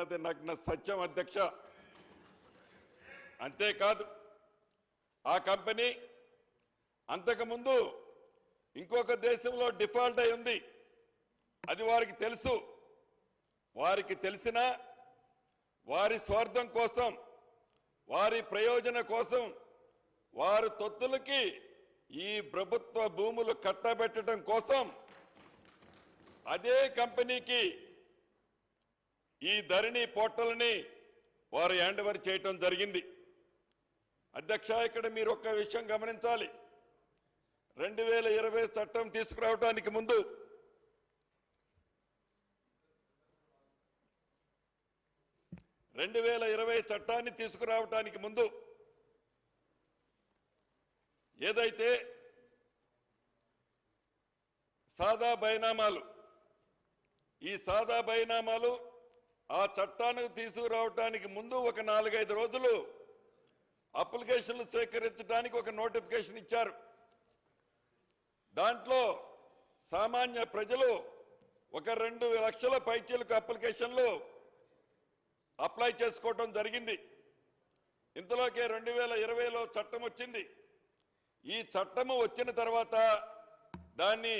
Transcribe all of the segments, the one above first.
అన్నది నగ్న సత్యం అధ్యక్ష. అంతేకాదు ఆ కంపెనీ అంతకుముందు ఇంకొక దేశంలో డిఫాల్ట్ అయి ఉంది. అది వారికి తెలుసు. వారికి తెలిసిన వారి స్వార్థం కోసం వారి ప్రయోజన కోసం వారి తొత్తులకి ఈ ప్రభుత్వ భూములు కట్టబెట్టడం కోసం అదే కంపెనీకి ఈ ధరణి పోర్టల్ని వారు హ్యాండ్ ఓవర్ చేయటం జరిగింది. అధ్యక్ష ఇక్కడ మీరు ఒక్క విషయం గమనించాలి. రెండు వేల ఇరవై చట్టం తీసుకురావడానికి ముందు రెండు వేల ఇరవై చట్టాన్ని తీసుకురావటానికి ముందు ఏదైతే సాదా బైనామాలు ఈ సాదా బైనామాలు ఆ చట్టానికి తీసుకురావటానికి ముందు ఒక నాలుగైదు రోజులు అప్లికేషన్లు స్వీకరించడానికి ఒక నోటిఫికేషన్ ఇచ్చారు. దాంట్లో సామాన్య ప్రజలు ఒక రెండు లక్షల పైచీలకు అప్లికేషన్లు అప్లై చేసుకోవటం జరిగింది. ఇంతలోకే రెండు వేల ఇరవైలో చట్టం వచ్చింది. ఈ చట్టము వచ్చిన తర్వాత దాన్ని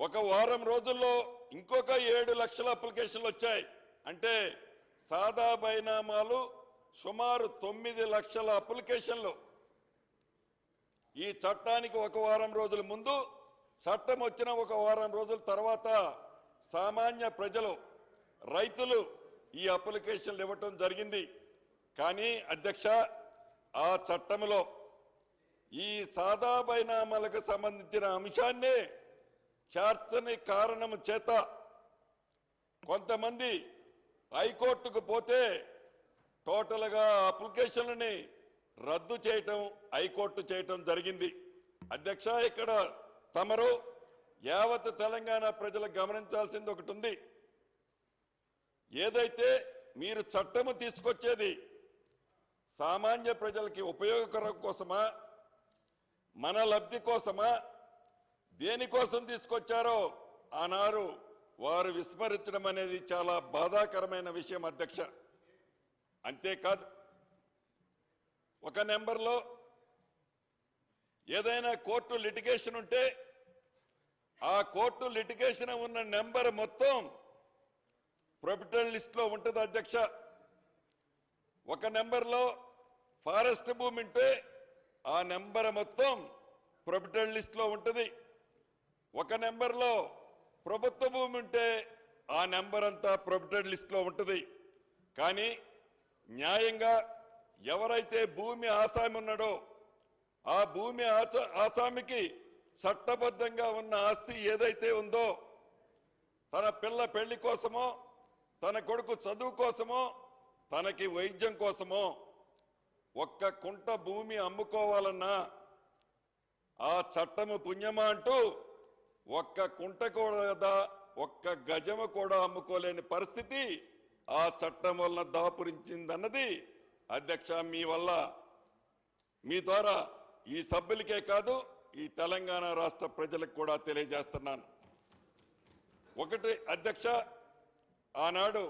ఒక వారం రోజుల్లో ఇంకొక ఏడు లక్షల అప్లికేషన్లు వచ్చాయి. అంటే సాదా బైనామాలు సుమారు తొమ్మిది లక్షల అప్లికేషన్లు. ఈ చట్టానికి ఒక వారం రోజుల ముందు చట్టం వచ్చిన ఒక వారం రోజుల తర్వాత సామాన్య ప్రజలు రైతులు ఈ అప్లికేషన్లు ఇవ్వటం జరిగింది. కానీ అధ్యక్ష ఆ చట్టంలో ఈ సాదా బైనామాలకు సంబంధించిన అంశాన్నే చేర్చని కారణం చేత కొంతమంది హైకోర్టుకు పోతే టోటల్గా అప్లికేషన్లని రద్దు చేయటం హైకోర్టు చేయటం జరిగింది. అధ్యక్ష ఇక్కడ తమరు యావత్ తెలంగాణ ప్రజలు గమనించాల్సింది ఒకటి ఉంది ఏదైతే మీరు చట్టము తీసుకొచ్చేది సామాన్య ప్రజలకి ఉపయోగకరం కోసమా మన లబ్ధి కోసమా దేనికోసం తీసుకొచ్చారో ఆనాడు వారు విస్మరించడం అనేది చాలా బాధాకరమైన విషయం అధ్యక్ష. అంతేకాదు ఒక నెంబర్లో ఏదైనా కోర్టు లిటిగేషన్ ఉంటే ఆ కోర్టు లిటిగేషన్ ఉన్న నెంబర్ మొత్తం ప్రొపిటల్ లిస్ట్లో ఉంటుంది అధ్యక్ష. ఒక నెంబర్లో ఫారెస్ట్ భూమి ఉంటే ఆ నెంబర్ మొత్తం ప్రొపిటల్ లిస్ట్లో ఉంటుంది. ఒక నెంబర్లో ప్రభుత్వ భూమి ఉంటే ఆ నెంబర్ అంతా ప్రొఫిటెడ్ లిస్ట్లో ఉంటుంది. కానీ న్యాయంగా ఎవరైతే భూమి ఆసామి ఉన్నాడో ఆ భూమి ఆసామికి చట్టబద్ధంగా ఉన్న ఆస్తి ఏదైతే ఉందో తన పిల్ల పెళ్ళి కోసమో తన కొడుకు చదువు కోసమో తనకి వైద్యం కోసమో ఒక్క కుంట భూమి అమ్ముకోవాలన్నా ఆ చట్టము పుణ్యమా అంటూ ఒక్క కుంట కూడా ఒక్క గజము కూడా అమ్ముకోలేని పరిస్థితి ఆ చట్టం వలన దాపురించిందన్నది అధ్యక్ష మీ వల్ల. మీ ద్వారా ఈ సభ్యులకే కాదు ఈ తెలంగాణ రాష్ట్ర ప్రజలకు కూడా తెలియజేస్తున్నాను. ఒకటి అధ్యక్ష ఆనాడు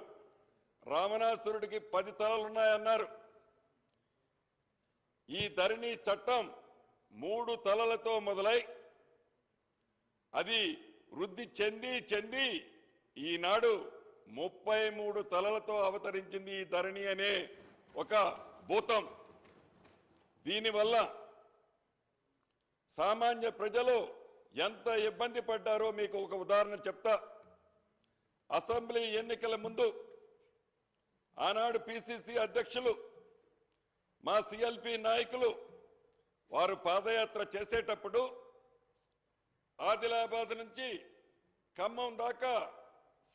రామనాసురుడికి పది తలలు ఉన్నాయన్నారు ఈ ధరణి చట్టం మూడు తలలతో మొదలై అది వృద్ధి చెంది చెంది ఈనాడు ముప్పై మూడు తలలతో అవతరించింది ఈ ధరణి అనే ఒక భూతం. దీనివల్ల సామాన్య ప్రజలు ఎంత ఇబ్బంది పడ్డారో మీకు ఒక ఉదాహరణ చెప్తా. అసెంబ్లీ ఎన్నికల ముందు ఆనాడు పిసిసి అధ్యక్షులు మా సిఎల్పి నాయకులు వారు పాదయాత్ర చేసేటప్పుడు ఆదిలాబాద్ నుంచి ఖమ్మం దాకా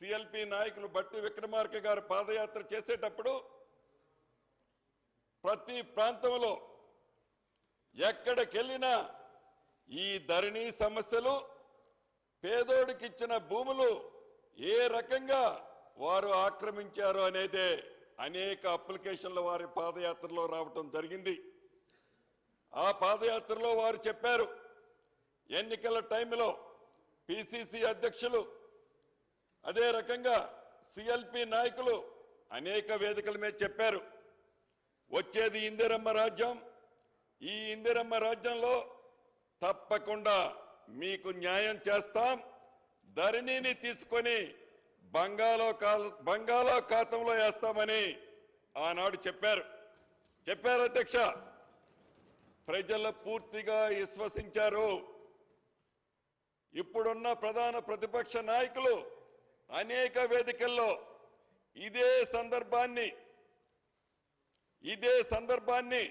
సిఎల్పి నాయకులు బట్టి విక్రమార్క గారు పాదయాత్ర చేసేటప్పుడు ప్రతి ప్రాంతంలో ఎక్కడికెళ్ళినా ఈ ధరణి సమస్యలు పేదోడికిచ్చిన భూములు ఏ రకంగా వారు ఆక్రమించారు అనేదే అనేక అప్లికేషన్లు వారి పాదయాత్రలో రావటం జరిగింది. ఆ పాదయాత్రలో వారు చెప్పారు ఎన్నికల టైంలో పిసిసి అధ్యక్షులు అదే రకంగా సిఎల్పి నాయకులు అనేక వేదికల మీద చెప్పారు. వచ్చేది ఇందిరమ్మ రాజ్యం. ఈ ఇందిరమ్మ రాజ్యంలో తప్పకుండా మీకు న్యాయం చేస్తాం. ధరణిని తీసుకొని బంగాళాఖా బంగాళాఖాతంలో వేస్తామని ఆనాడు చెప్పారు. చెప్పారు అధ్యక్ష. ప్రజలు పూర్తిగా విశ్వసించారు. ఇప్పుడున్న ప్రధాన ప్రతిపక్ష నాయకులు అనేక వేదికల్లో ఇదే సందర్భాన్ని ఇదే సందర్భాన్ని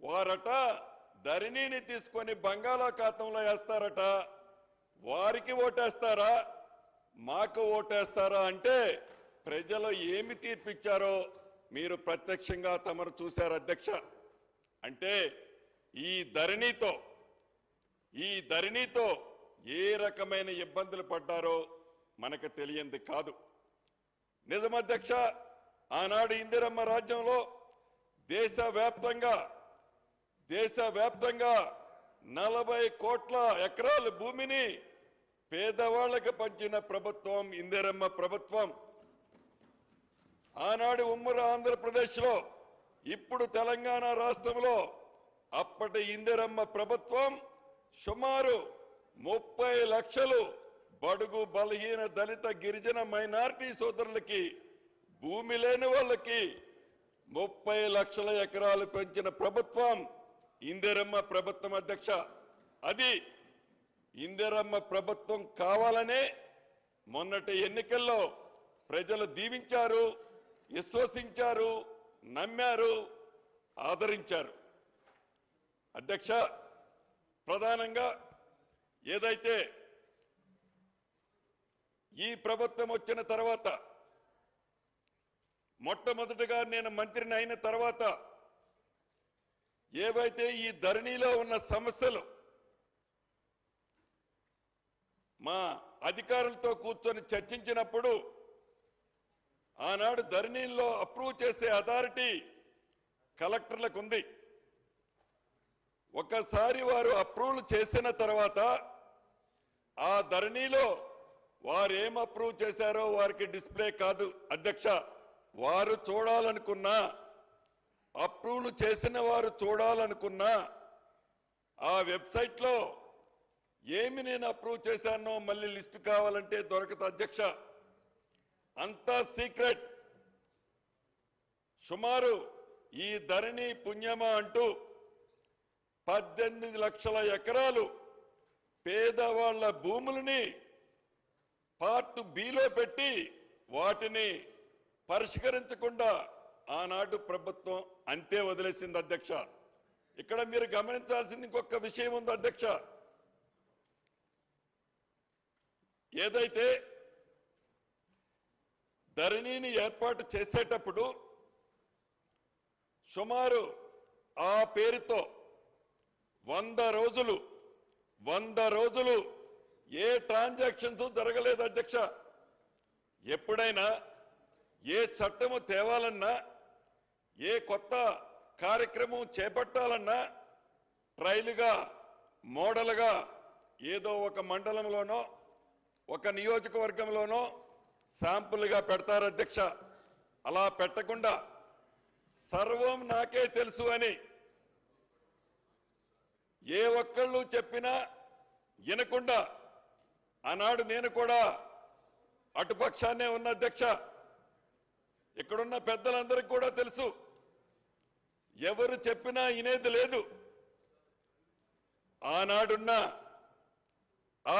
వారట ధరణిని తీసుకొని బంగాళాఖాతంలో వేస్తారట. వారికి ఓటేస్తారా? మాకు ఓటేస్తారా అంటే ప్రజలు ఏమి తీర్పిచ్చారో మీరు ప్రత్యక్షంగా తమరు చూశారు అధ్యక్ష. అంటే ఈ ధరణితో ఈ ధరణితో ఏ రకమైన ఇబ్బందులు పడ్డారో మనకు తెలియంది కాదు. నిజమధ్యక్ష ఆనాడు ఇందిరమ్మ రాజ్యంలో దేశవ్యాప్తంగా దేశవ్యాప్తంగా నలభై కోట్ల ఎకరాల భూమిని పేదవాళ్ళకు పంచిన ప్రభుత్వం ఇందిరమ్మ ప్రభుత్వం. ఆనాడు ఉమ్మడి ఆంధ్రప్రదేశ్లో ఇప్పుడు తెలంగాణ రాష్ట్రంలో అప్పటి ఇందిరమ్మ ప్రభుత్వం సుమారు ముప్పై లక్షలు బడుగు బలహీన దళిత గిరిజన మైనార్టీ సోదరులకి భూమి లేని వాళ్ళకి ముప్పై లక్షల ఎకరాలు పెంచిన ప్రభుత్వం ఇందిరమ్మ ప్రభుత్వం అధ్యక్ష. అది ఇందిరమ్మ ప్రభుత్వం కావాలనే మొన్నటి ఎన్నికల్లో ప్రజలు దీవించారు విశ్వసించారు నమ్మారు ఆదరించారు. అధ్యక్ష ప్రధానంగా ఏదైతే ఈ ప్రభుత్వం వచ్చిన తర్వాత మొట్టమొదటిగా నేను మంత్రిని అయిన తర్వాత ఏవైతే ఈ ధరణిలో ఉన్న సమస్యలు మా అధికారులతో కూర్చొని చర్చించినప్పుడు ఆనాడు ధరణిలో అప్రూవ్ చేసే అథారిటీ కలెక్టర్లకు ఉంది. ఒకసారి వారు అప్రూవల్ చేసిన తర్వాత ఆ ధరణిలో వారు ఏం అప్రూవ్ చేశారో వారికి డిస్ప్లే కాదు. అధ్యక్ష వారు చూడాలనుకున్నా అప్రూవల్ చేసిన వారు చూడాలనుకున్నా ఆ వెబ్సైట్లో ఏమి నేను అప్రూవ్ చేశానో మళ్ళీ లిస్టు కావాలంటే దొరకదు అధ్యక్ష. అంతా సీక్రెట్. సుమారు ఈ ధరణి పుణ్యమా అంటూ పద్దెనిమిది లక్షల ఎకరాలు పేదవాళ్ళ భూములని పార్ట్ బిలో పెట్టి వాటిని పరిష్కరించకుండా ఆనాడు ప్రభుత్వం అంతే వదిలేసింది అధ్యక్ష. ఇక్కడ మీరు గమనించాల్సింది ఇంకొక విషయం ఉంది అధ్యక్ష. ఏదైతే ధరణిని ఏర్పాటు చేసేటప్పుడు సుమారు ఆ పేరుతో వంద రోజులు వంద రోజులు ఏ ట్రాన్సాక్షన్స్ జరగలేదు అధ్యక్ష. ఎప్పుడైనా ఏ చట్టము తేవాలన్నా ఏ కొత్త కార్యక్రమం చేపట్టాలన్నా ట్రైలుగా మోడల్గా ఏదో ఒక మండలంలోనో ఒక నియోజకవర్గంలోనో శాంపుల్గా పెడతారు అధ్యక్ష. అలా పెట్టకుండా సర్వం నాకే తెలుసు అని ఏ ఒక్కళ్ళు చెప్పినా వినకుండా ఆనాడు నేను కూడా అటుపక్షాన్నే ఉన్న అధ్యక్ష. ఇక్కడున్న పెద్దలందరికీ కూడా తెలుసు. ఎవరు చెప్పినా వినేది లేదు. ఆనాడున్న ఆ